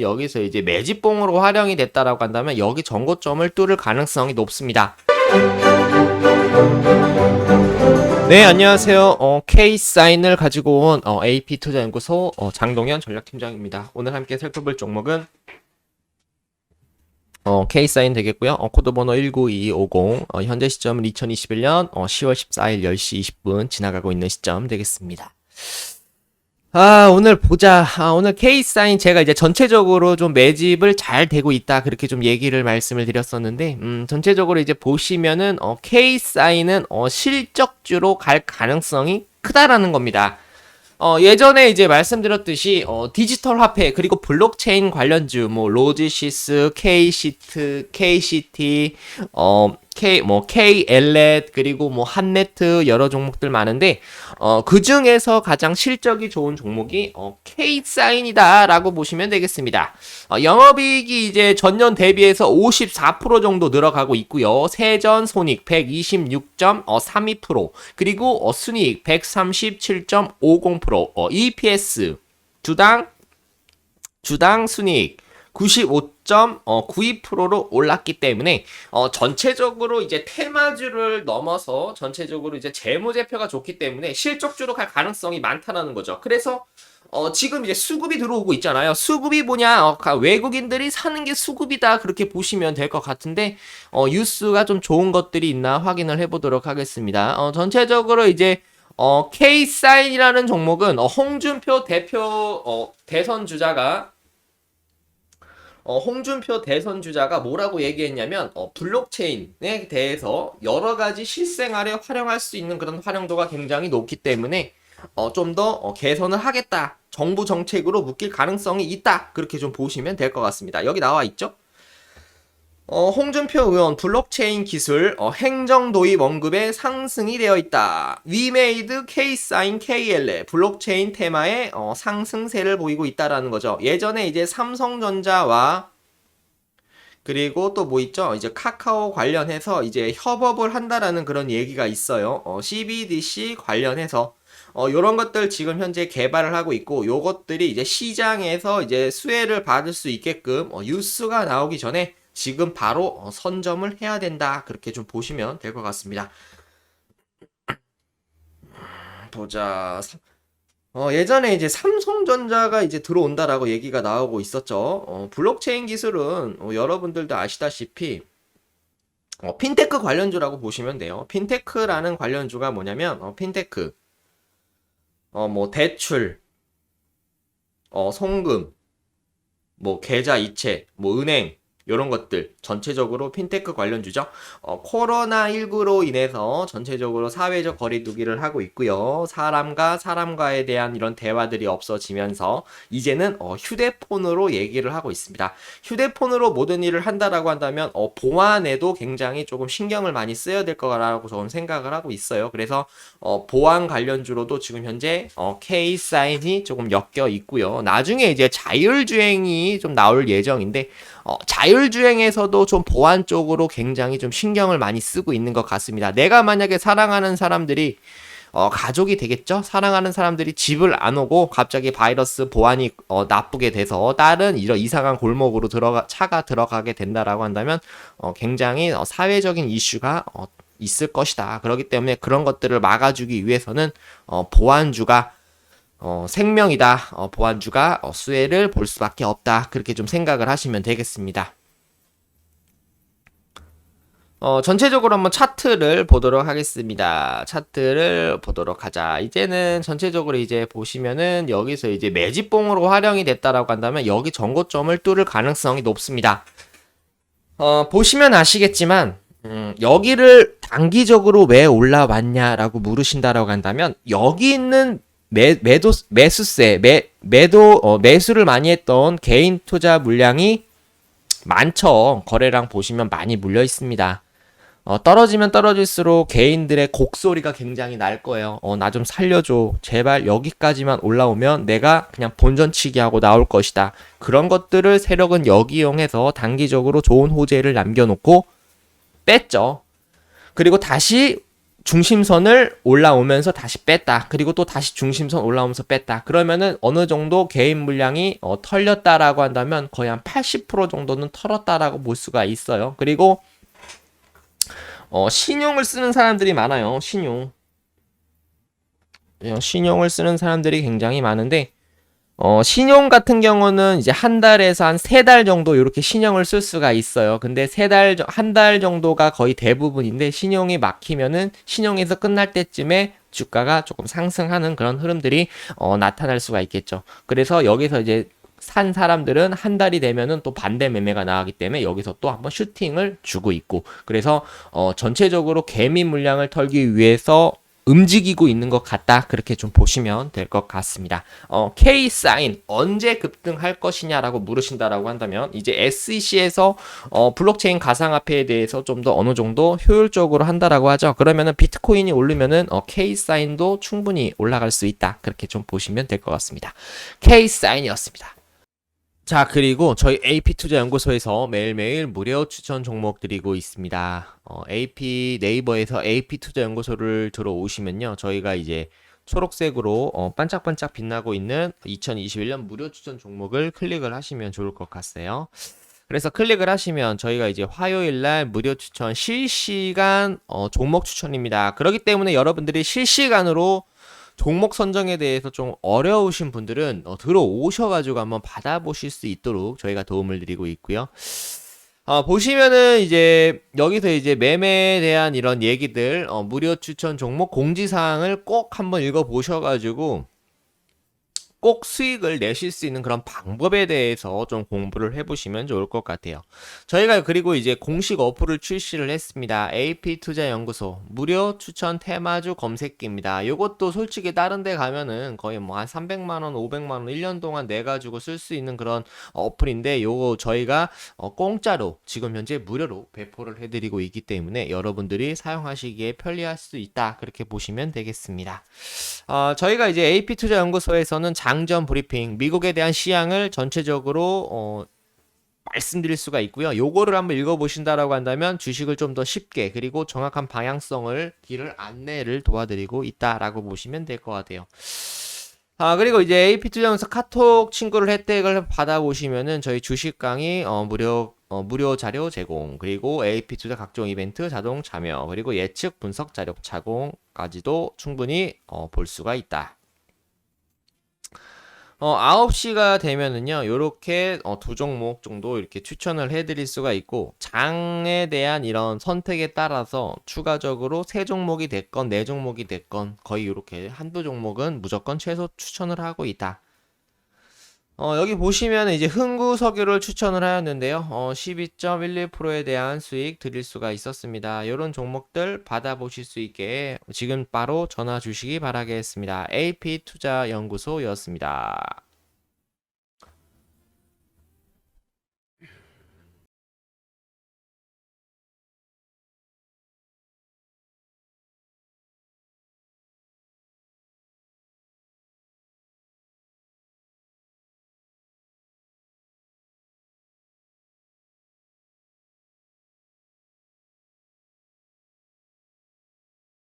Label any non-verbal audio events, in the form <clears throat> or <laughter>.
여기서 이제 매집봉으로 활용이 됐다라고 한다면 여기 전고점을 뚫을 가능성이 높습니다. 네, 안녕하세요. 어, K 사인을 가지고 온 어, AP 투자연구소 어, 장동현 전략팀장입니다. 오늘 함께 살펴볼 종목은 어, K 사인 되겠고요. 어, 코드 번호 19250. 어, 현재 시점은 2021년 어, 10월 14일 10시 20분 지나가고 있는 시점 되겠습니다. 아, 오늘 보자. 아, 오늘 K 사인 제가 이제 전체적으로 좀 매집을 잘 되고 있다. 그렇게 좀 얘기를 말씀을 드렸었는데, 음, 전체적으로 이제 보시면은, 어, K 사인은, 어, 실적주로 갈 가능성이 크다라는 겁니다. 어, 예전에 이제 말씀드렸듯이, 어, 디지털 화폐, 그리고 블록체인 관련주, 뭐, 로지시스, K시트, KCT, 어, K, 뭐, KL넷, 그리고 뭐, 한네트, 여러 종목들 많은데, 어, 그 중에서 가장 실적이 좋은 종목이, 어, K사인이다라고 보시면 되겠습니다. 어, 영업이익이 이제 전년 대비해서 54% 정도 늘어가고 있고요. 세전 손익 126.32%, 그리고 어, 순이익 137.50%, 어, EPS 주당 주당 순이익 95.92%로 올랐기 때문에 어, 전체적으로 이제 테마주를 넘어서 전체적으로 이제 재무제표가 좋기 때문에 실적주로 갈 가능성이 많다라는 거죠. 그래서 어, 지금 이제 수급이 들어오고 있잖아요. 수급이 뭐냐? 어, 가- 외국인들이 사는 게 수급이다. 그렇게 보시면 될 것 같은데, 어, 뉴스가 좀 좋은 것들이 있나 확인을 해보도록 하겠습니다. 어, 전체적으로 이제, 어, K사인이라는 종목은, 어, 홍준표 대표, 어, 대선 주자가, 어, 홍준표 대선 주자가 뭐라고 얘기했냐면 어, 블록체인에 대해서 여러 가지 실생활에 활용할 수 있는 그런 활용도가 굉장히 높기 때문에 어, 좀더 어, 개선을 하겠다. 정부 정책으로 묶일 가능성이 있다. 그렇게 좀 보시면 될 것 같습니다. 여기 나와 있죠? 어, 홍준표 의원 블록체인 기술 어, 행정 도입 언급에 상승이 되어 있다. 위메이드 K사인 KLA 블록체인 테마의 어, 상승세를 보이고 있다라는 거죠. 예전에 이제 삼성전자와 그리고 또 뭐 있죠? 이제 카카오 관련해서 이제 협업을 한다라는 그런 얘기가 있어요. 어, CBDC 관련해서 어, 요런 것들 지금 현재 개발을 하고 있고, 요것들이 이제 시장에서 이제 수혜를 받을 수 있게끔, 어, 뉴스가 나오기 전에 지금 바로 어, 선점을 해야 된다. 그렇게 좀 보시면 될 것 같습니다. <clears throat> 보자. 삼- 어, 예전에 이제 삼성전자가 이제 들어온다라고 얘기가 나오고 있었죠. 어, 블록체인 기술은 어, 여러분들도 아시다시피 어, 핀테크 관련주라고 보시면 돼요. 핀테크라는 관련주가 뭐냐면 어, 핀테크 어, 뭐, 대출, 어, 송금, 뭐, 계좌 이체, 뭐, 은행, 요런 것들, 전체적으로 핀테크 관련 주죠. 어, 코로나19로 인해서 전체적으로 사회적 거리두기를 하고 있고요. 사람과 사람과에 대한 이런 대화들이 없어지면서, 이제는 어, 휴대폰으로 얘기를 하고 있습니다. 휴대폰으로 모든 일을 한다라고 한다면, 어, 보안에도 굉장히 조금 신경을 많이 써야 될 거라고 저는 생각을 하고 있어요. 그래서, 어, 보안 관련주로도 지금 현재 어, K 사인이 조금 엮여 있고요. 나중에 이제 자율주행이 좀 나올 예정인데 어, 자율주행에서도 좀 보안 쪽으로 굉장히 좀 신경을 많이 쓰고 있는 것 같습니다. 내가 만약에 사랑하는 사람들이 어, 가족이 되겠죠? 사랑하는 사람들이 집을 안 오고 갑자기 바이러스 보안이 어, 나쁘게 돼서 다른 이런 이상한 골목으로 들어가 차가 들어가게 된다라고 한다면 어, 굉장히 어, 사회적인 이슈가 어, 있을 것이다. 그렇기 때문에 그런 것들을 막아주기 위해서는 어, 보안주가 어, 생명이다. 어, 보안주가 어, 수혜를 볼 수밖에 없다. 그렇게 좀 생각을 하시면 되겠습니다. 어, 전체적으로 한번 차트를 보도록 하겠습니다. 차트를 보도록 하자. 이제는 전체적으로 이제 보시면은 여기서 이제 매집봉으로 활용이 됐다라고 한다면 여기 전고점을 뚫을 가능성이 높습니다. 어, 보시면 아시겠지만 음, 여기를 단기적으로 왜 올라왔냐라고 물으신다라고 한다면 여기 있는 매, 매도 매수세 매 매도 어, 매수를 많이 했던 개인 투자 물량이 많죠. 거래량 보시면 많이 물려 있습니다. 어, 떨어지면 떨어질수록 개인들의 곡소리가 굉장히 날 거예요. 어, 나 좀 살려줘. 제발 여기까지만 올라오면 내가 그냥 본전치기 하고 나올 것이다. 그런 것들을 세력은 역이용해서 단기적으로 좋은 호재를 남겨놓고 뺐죠. 그리고 다시 중심선을 올라오면서 다시 뺐다. 그리고 또 다시 중심선 올라오면서 뺐다. 그러면은 어느 정도 개인 물량이 어, 털렸다라고 한다면 거의 한 80% 정도는 털었다라고 볼 수가 있어요. 그리고 어, 신용을 쓰는 사람들이 많아요. 신용. 어, 신용을 쓰는 사람들이 굉장히 많은데 어, 신용 같은 경우는 이제 한 달에서 한 세 달 정도 이렇게 신용을 쓸 수가 있어요. 근데 세 달, 한 달 정도가 거의 대부분인데 신용이 막히면은 신용에서 끝날 때쯤에 주가가 조금 상승하는 그런 흐름들이 어, 나타날 수가 있겠죠. 그래서 여기서 이제 산 사람들은 한 달이 되면은 또 반대 매매가 나가기 때문에 여기서 또 한번 슈팅을 주고 있고 그래서 어, 전체적으로 개미 물량을 털기 위해서 움직이고 있는 것 같다. 그렇게 좀 보시면 될 것 같습니다. 어, K 사인 언제 급등할 것이냐라고 물으신다라고 한다면 이제 SEC에서 어, 블록체인 가상화폐에 대해서 좀 더 어느 정도 효율적으로 한다라고 하죠. 그러면은 비트코인이 오르면은 어, K 사인도 충분히 올라갈 수 있다. 그렇게 좀 보시면 될 것 같습니다. K 사인이었습니다. 자, 그리고 저희 AP투자연구소에서 매일매일 무료 추천 종목 드리고 있습니다. 어, AP 네이버에서 AP투자연구소를 들어오시면요. 저희가 이제 초록색으로 어, 반짝반짝 빛나고 있는 2021년 무료 추천 종목을 클릭을 하시면 좋을 것 같아요. 그래서 클릭을 하시면 저희가 이제 화요일 날 무료 추천 실시간 어, 종목 추천입니다. 그렇기 때문에 여러분들이 실시간으로 종목 선정에 대해서 좀 어려우신 분들은 어, 들어오셔가지고 한번 받아보실 수 있도록 저희가 도움을 드리고 있고요. 어, 보시면은 이제 여기서 이제 매매에 대한 이런 얘기들 어, 무료 추천 종목 공지사항을 꼭 한번 읽어보셔가지고 꼭 수익을 내실 수 있는 그런 방법에 대해서 좀 공부를 해보시면 좋을 것 같아요. 저희가 그리고 이제 공식 어플을 출시를 했습니다. AP투자 연구소 무료 추천 테마주 검색기입니다. 이것도 솔직히 다른 데 가면은 거의 뭐 한 300만 원, 500만 원 1년 동안 내 가지고 쓸 수 있는 그런 어플인데 요거 저희가 어, 공짜로 지금 현재 무료로 배포를 해 드리고 있기 때문에 여러분들이 사용하시기에 편리할 수 있다. 그렇게 보시면 되겠습니다. 어, 저희가 이제 AP투자 연구소에서는 장전 브리핑, 미국에 대한 시향을 전체적으로 어, 말씀드릴 수가 있고요. 요거를 한번 읽어보신다라고 한다면 주식을 좀 더 쉽게 그리고 정확한 방향성을 길을 안내를 도와드리고 있다라고 보시면 될 것 같아요. 아 그리고 이제 AP 투자에서 카톡 친구를 혜택을 받아보시면은 저희 주식 강의 어, 무료 어, 무료 자료 제공 그리고 AP 투자 각종 이벤트 자동 참여 그리고 예측 분석 자료 제공까지도 충분히 어, 볼 수가 있다. 어, 9시가 되면은요, 요렇게 어, 두 종목 정도 이렇게 추천을 해드릴 수가 있고, 장에 대한 이런 선택에 따라서 추가적으로 세 종목이 됐건, 네 종목이 됐건, 거의 요렇게 한두 종목은 무조건 최소 추천을 하고 있다. 어, 여기 보시면 이제 흥구 석유를 추천을 하였는데요. 어, 12.11%에 대한 수익 드릴 수가 있었습니다. 이런 종목들 받아보실 수 있게 지금 바로 전화 주시기 바라겠습니다. AP 투자 연구소였습니다.